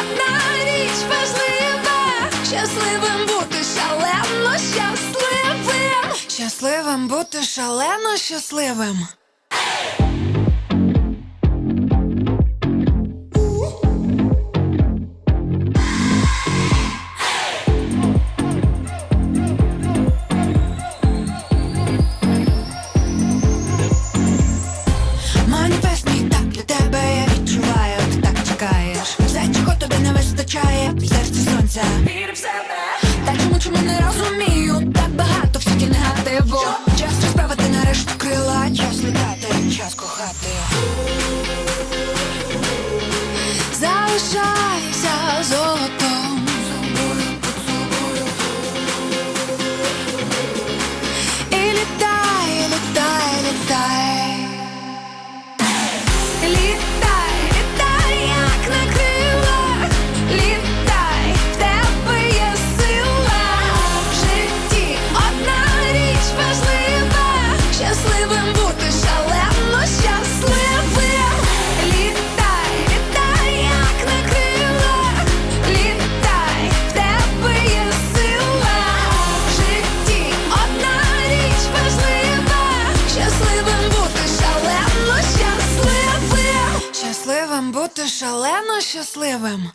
одна річ важлива, щасливим бути шалено щасливим. Щасливим бути шалено щасливим. Маніфест мій так для тебе я відчуваю, ти так чекаєш. Тобі не вистачає, в сонця. Вір чому чому не розумію? Так багато в світі негативу. Час розправити нарешті крила, час літати, час кохати. Залишайся золотом. І літай, літай. Літай, бути шалено щасливим.